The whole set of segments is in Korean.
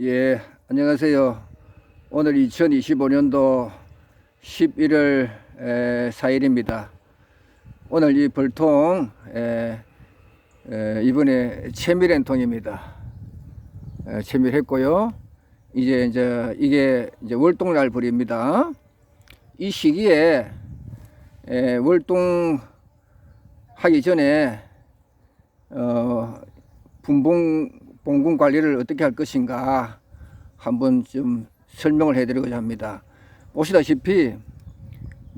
예, 안녕하세요. 오늘 2025년도 11월 4일입니다. 오늘 이 벌통 에, 에, 이번에 채밀한 통입니다. 에, 채밀했고요. 이제 이제 이게 이제 월동날 벌입니다. 이 시기에 에, 월동 하기 전에 어, 분봉 봉군 관리를 어떻게 할 것인가 한번 좀 설명을 해드리고자 합니다. 보시다시피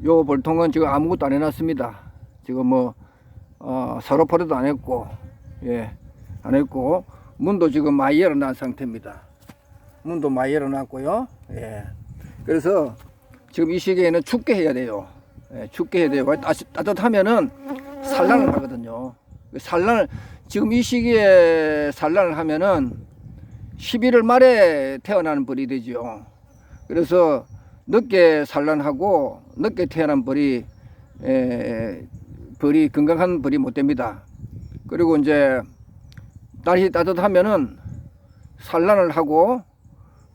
요 볼통은 지금 아무것도 안 해놨습니다. 지금 뭐 어, 사로포르도 안 했고 예 안 했고 문도 지금 많이 열어놓은 상태입니다. 문도 많이 열어놨고요. 예 그래서 지금 이 시기에는 춥게 해야 돼요. 예, 춥게 해야 돼요. 따- 따뜻하면은 산란을 하거든요. 산란을 지금 이 시기에 산란을 하면은 11월 말에 태어나는 벌이 되죠. 그래서 늦게 산란하고 늦게 태어난 벌이 에, 벌이 건강한 벌이 못 됩니다. 그리고 이제 날이 따뜻하면은 산란을 하고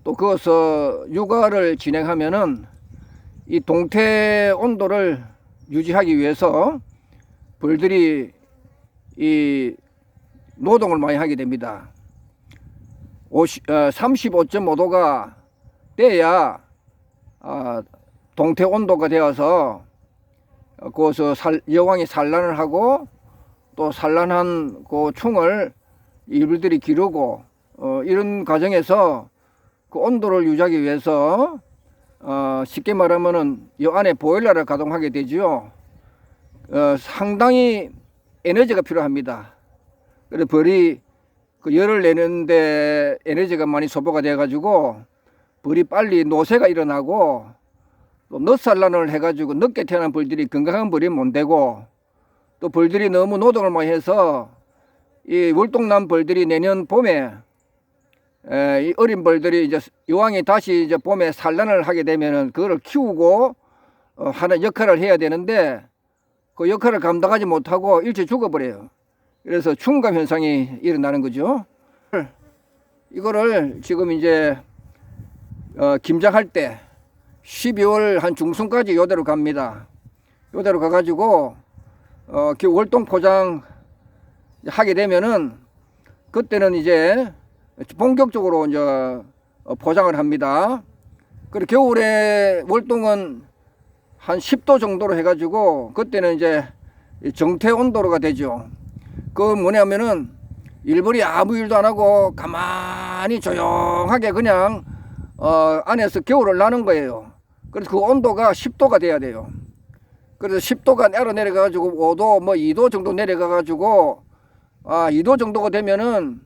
또 거기서 육아를 진행하면은 이 동태 온도를 유지하기 위해서 벌들이 이 노동을 많이 하게 됩니다. 50, 어, 35.5도가 돼야 아, 동태 온도가 되어서 어, 살, 여왕이 산란을 하고 또 산란한 그 충을 이불들이 기르고 어, 이런 과정에서 그 온도를 유지하기 위해서 어, 쉽게 말하면은 이 안에 보일러를 가동하게 되죠. 어, 상당히 에너지가 필요합니다. 그래 벌이 그 열을 내는데 에너지가 많이 소모가 돼 가지고 벌이 빨리 노쇠가 일어나고 또 늦산란을 해 가지고 늦게 태어난 벌들이 건강한 벌이 못 되고 또 벌들이 너무 노동을 많이 해서 이 월동난 벌들이 내년 봄에 에, 이 어린 벌들이 이제 요왕이 다시 이제 봄에 산란을 하게 되면은 그거를 키우고 어, 하는 역할을 해야 되는데 그 역할을 감당하지 못하고 일찍 죽어버려요. 그래서 충감 현상이 일어나는 거죠. 이거를 지금 이제 어, 김장할 때 12월 한 중순까지 요대로 갑니다. 요대로 가가지고 어, 그 월동 포장 하게 되면은 그때는 이제 본격적으로 이제 어, 포장을 합니다. 그리고 겨울에 월동은 한 10도 정도로 해가지고 그때는 이제 정태 온도로가 되죠. 그 뭐냐면은 일벌이 아무 일도 안 하고 가만히 조용하게 그냥 어 안에서 겨울을 나는 거예요. 그래서 그 온도가 10도가 돼야 돼요. 그래서 10도가 내려 내려가 가지고 5도 뭐 2도 정도 내려가 가지고 아 2도 정도가 되면은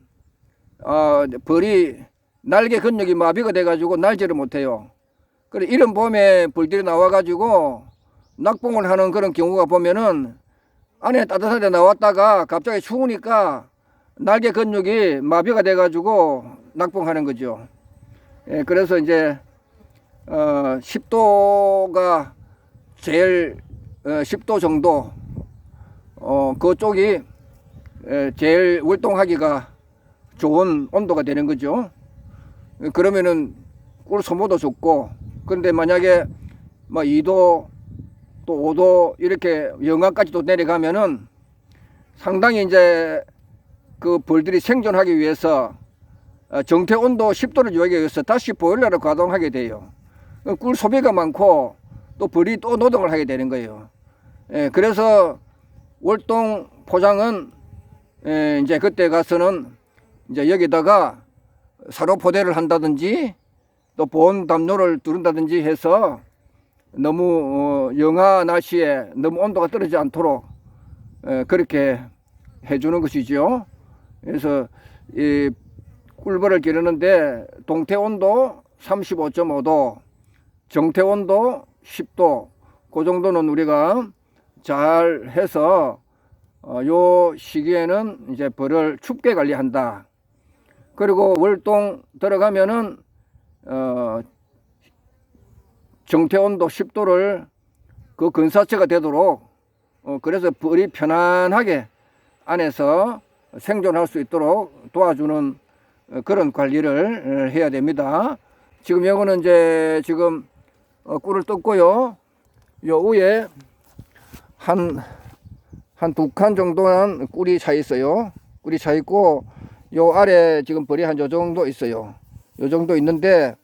어 벌이 날개 근육이 마비가 돼 가지고 날지를 못해요. 그래 이런 봄에 벌들이 나와 가지고 낙봉을 하는 그런 경우가 보면은 안에 따뜻한 데 나왔다가 갑자기 추우니까 날개 근육이 마비가 돼 가지고 낙봉하는 거죠. 예, 그래서 이제 어 10도가 제일 어, 10도 정도 어 그쪽이 에, 제일 월동하기가 좋은 온도가 되는 거죠. 그러면은 꿀 소모도 좋고 그런데 만약에 뭐 2도 또 5도 이렇게 영하까지도 내려가면은 상당히 이제 그 벌들이 생존하기 위해서 어, 정태 온도 10도를 유지하기 위해서 다시 보일러를 가동하게 돼요. 그꿀 소비가 많고 또 벌이 또 노동을 하게 되는 거예요. 예, 그래서 월동 포장은 예, 이제 그때 가서는 이제 여기다가 사료 포대를 한다든지 또 보온 담요를 두른다든지 해서 너무 어, 영하 날씨에 너무 온도가 떨어지지 않도록 에, 그렇게 해주는 것이죠. 그래서 이 꿀벌을 기르는데 동태 온도 35.5도, 정태 온도 10도, 그 정도는 우리가 잘 해서 어, 요 시기에는 이제 벌을 춥게 관리한다. 그리고 월동 들어가면은 어, 정태 온도 10도를 그 근사체가 되도록 어, 그래서 벌이 편안하게 안에서 생존할 수 있도록 도와주는 어, 그런 관리를 어, 해야 됩니다. 지금 요거는 이제 지금 어, 꿀을 떴고요. 요 위에 한 한 두 칸 정도는 꿀이 차 있어요. 꿀이 차 있고 요 아래 지금 벌이 한 요 정도 있어요. 요 정도 있는데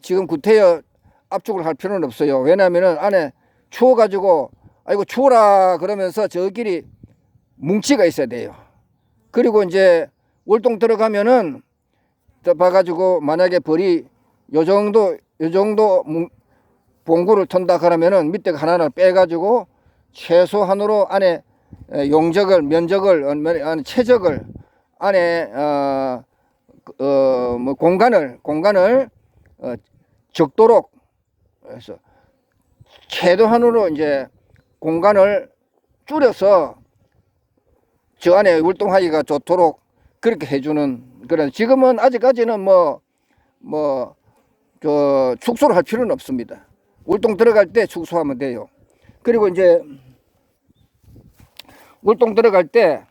지금 구태여 압축을 할 필요는 없어요. 왜냐하면은 안에 추워가지고 아이고 추워라 그러면서 저끼리 뭉치가 있어야 돼요. 그리고 이제 월동 들어가면은 또 봐가지고 만약에 벌이 요 정도 요 정도 뭉- 봉구를 턴다 그러면은 밑에 하나를 빼가지고 최소한으로 안에 에, 용적을 면적을 어, 면- 아니, 최적을 안에 어뭐 공간을 공간을 어, 적도록 해서 최대한으로 이제 공간을 줄여서 저 안에 활동하기가 좋도록 그렇게 해주는 그런 지금은 아직까지는 뭐 뭐 저 축소를 할 필요는 없습니다. 울동 들어갈 때 축소하면 돼요. 그리고 이제 울동 들어갈 때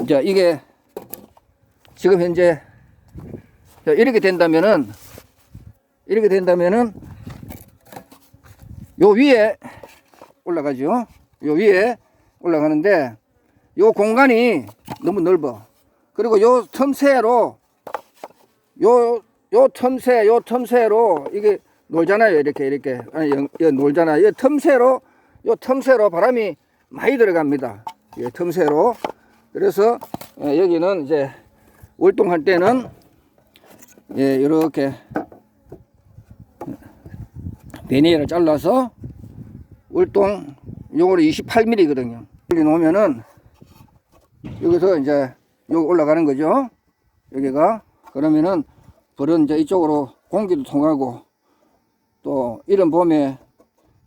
이제 이게 지금 현재 자, 이렇게 된다면은 이렇게 된다면은 요 위에 올라가죠. 요 위에 올라가는데 요 공간이 너무 넓어. 그리고 요 틈새로 요, 요 틈새, 요 틈새로 이게 놀잖아요. 이렇게, 이렇게. 아니, 영- 여 놀잖아요. 이 틈새로, 요 틈새로 바람이 많이 들어갑니다. 이 틈새로. 그래서 예, 여기는 이제 월동할 때는 예, 이렇게 베니를 잘라서 월동 요거를 28mm거든요. 여기 놓으면은 여기서 이제 여기 올라가는 거죠. 여기가 그러면은 불은 이제 이쪽으로 공기도 통하고 또 이런 봄에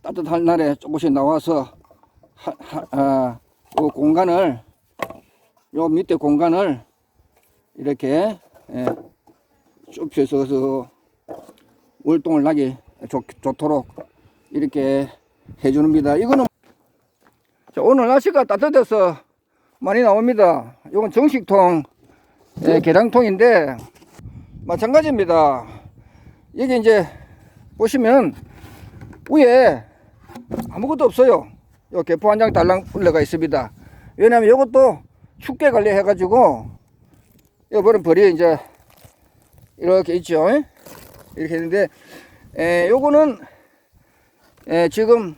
따뜻한 날에 조금씩 나와서 하, 하, 아, 요 공간을 요 밑에 공간을 이렇게 예, 좁혀서 월동을 나게 좋, 좋도록 이렇게 해주는니다. 이거는 자, 오늘 날씨가 따뜻해서 많이 나옵니다. 이건 정식통 예, 계량통인데 마찬가지입니다. 여기 이제 보시면 위에 아무것도 없어요. 요 개포 한 장 달랑 올라가 있습니다. 왜냐하면 이것도 춥게 관리해가지고 요번은 벌이 이제 이렇게 있죠. 이렇게 있는데 에, 요거는 에, 지금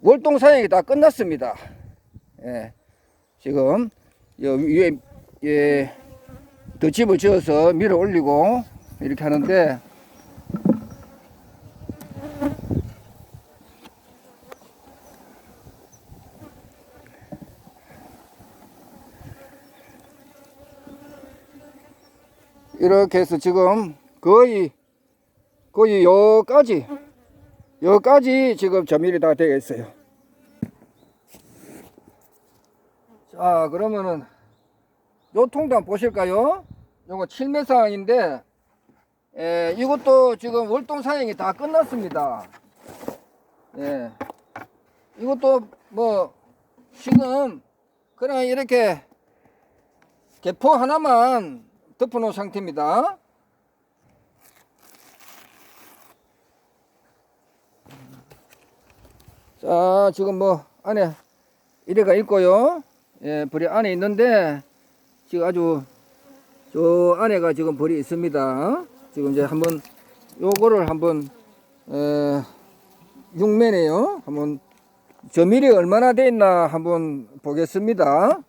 월동 사용이 다 끝났습니다. 예, 지금 요 위에 예, 덧집을 지어서 밀어 올리고 이렇게 하는데 이렇게 해서 지금 거의 거의 여기까지 여기까지 지금 점일이 다 되어 있어요. 자 그러면은 요 통도 보실까요? 요거 7m상인데 에, 이것도 지금 월동 사용이 다 끝났습니다. 예. 이것도 뭐 지금 그냥 이렇게 개포 하나만 덮어 놓은 상태입니다. 자, 지금 뭐 안에 이래가 있고요. 예, 불이 안에 있는데 지금 아주 저 안에가 지금 벌이 있습니다. 지금 이제 한번 요거를 한번 에, 육면에요. 한번 점일이 얼마나 돼 있나 한번 보겠습니다.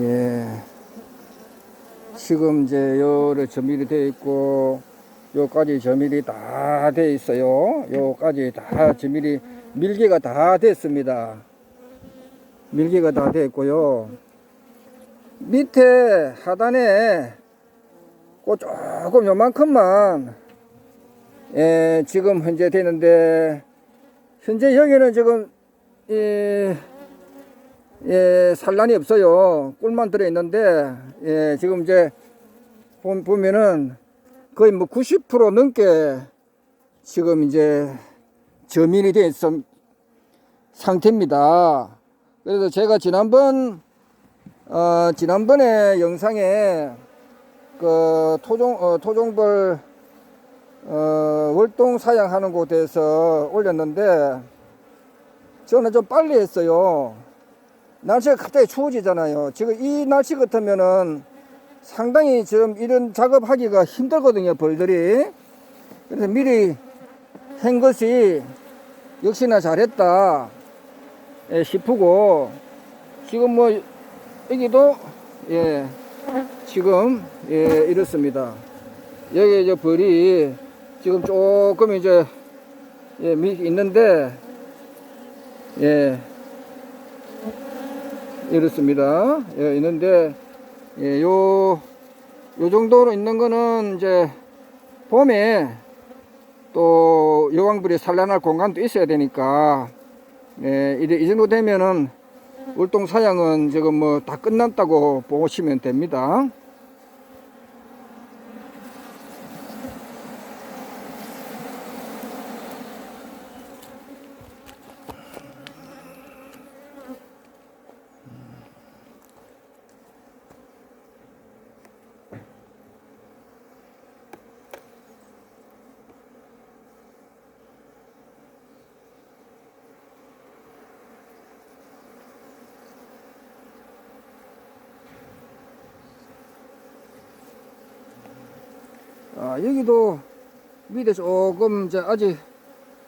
예. 지금 이제 요래 점일이 되어 있고 요까지 점일이 다 돼 있어요. 요까지 다 점일이 밀개가 다 됐습니다. 밀개가 다 됐고요. 밑에 하단에 그 조금 요만큼만 예, 지금 현재 되는데 현재 여기는 지금 이 예, 산란이 없어요. 꿀만 들어 있는데, 예, 지금 이제, 보- 보면은 거의 뭐 90% 넘게 지금 이제 저민이 된 상- 상태입니다. 그래서 제가 지난번 어, 지난번에 영상에 그 토종 어, 토종벌 어, 월동 사양하는 곳에서 올렸는데 저는 좀 빨리 했어요. 날씨가 갑자기 추워지잖아요. 지금 이 날씨 같으면은 상당히 지금 이런 작업하기가 힘들거든요, 벌들이. 그래서 미리 한 것이 역시나 잘했다 예, 싶고 지금 뭐 여기도 예 지금 예 이렇습니다. 여기 이제 벌이 지금 조금 이제 예, 미 있는데 예 이렇습니다. 예, 있는데 예, 요, 요 정도로 있는 거는 이제 봄에 또 여왕불이 산란할 공간도 있어야 되니까 예, 이, 이 정도 되면은 울동 사양은 지금 뭐 다 끝났다고 보시면 됩니다. 아, 여기도 밑에 조금 이제 아직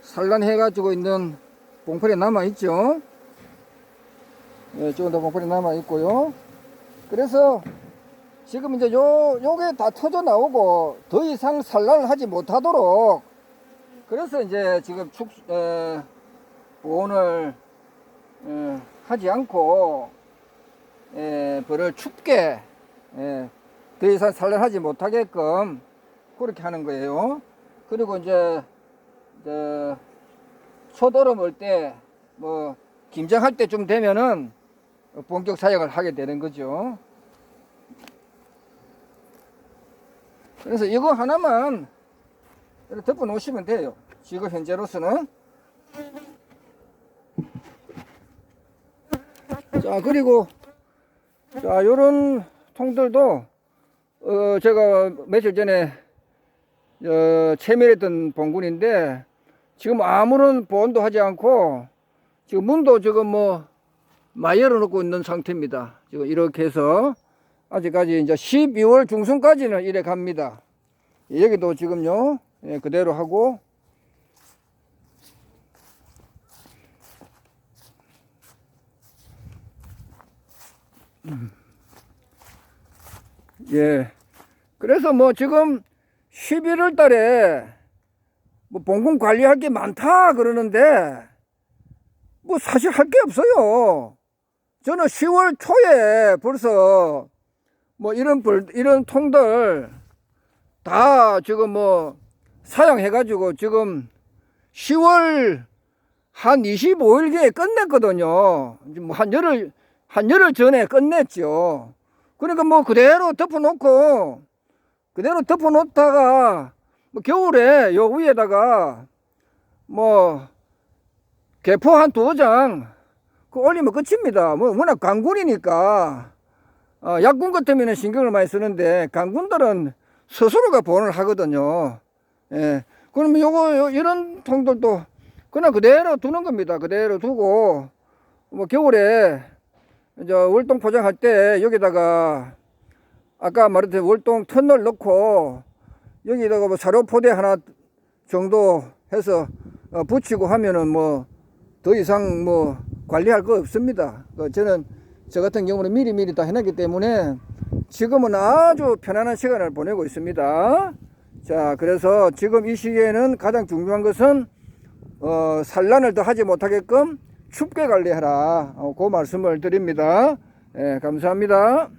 산란해 가지고 있는 봉풀이 남아 있죠. 네, 조금 더 봉풀이 남아 있고요. 그래서 지금 이제 요 요게 다 터져 나오고 더 이상 산란을 하지 못하도록 그래서 이제 지금 축 에, 보온을 에, 하지 않고 에, 벌을 춥게 에, 더 이상 산란하지 못하게끔 그렇게 하는 거예요. 그리고 이제, 이제 초더름 올 때, 뭐, 김장할 때쯤 되면은 본격 사역을 하게 되는 거죠. 그래서 이거 하나만 덮어 놓으시면 돼요. 지금 현재로서는. 자, 그리고, 자, 요런 통들도, 어, 제가 며칠 전에 어, 채밀했던 봉군인데 지금 아무런 보온도 하지 않고 지금 문도 지금 뭐 많이 열어놓고 있는 상태입니다. 지금 이렇게 해서 아직까지 이제 12월 중순까지는 이래 갑니다. 여기도 지금요 예, 그대로 하고 음. 예. 그래서 뭐 지금 11월 달에 뭐 봉군 관리할 게 많다 그러는데 뭐 사실 할 게 없어요. 저는 10월 초에 벌써 뭐 이런 벌, 이런 통들 다 지금 뭐 사양해가지고 지금 10월 한 25일경에 끝냈거든요. 뭐한 열흘, 한 열흘 전에 끝냈죠. 그러니까 뭐 그대로 덮어놓고 그대로 덮어놓다가 뭐 겨울에 요 위에다가 뭐 개포 한 두어 장그 올리면 끝입니다. 뭐 워낙 강군이니까 어, 약군 같으면 신경을 많이 쓰는데 강군들은 스스로가 본을 하거든요. 예. 그러면 요거 요, 이런 통들도 그냥 그대로 두는 겁니다. 그대로 두고 뭐 겨울에 이제 월동 포장할 때 여기다가 아까 말했듯이 월동 터널 넣고 여기다가 뭐 사료 포대 하나 정도 해서 어, 붙이고 하면은 뭐 더 이상 뭐 관리할 거 없습니다. 그 저는 저 같은 경우는 미리 미리 다 해놨기 때문에 지금은 아주 편안한 시간을 보내고 있습니다. 자, 그래서 지금 이 시기에는 가장 중요한 것은 어, 산란을 더 하지 못하게끔 춥게 관리하라. 어, 그 말씀을 드립니다. 예, 감사합니다.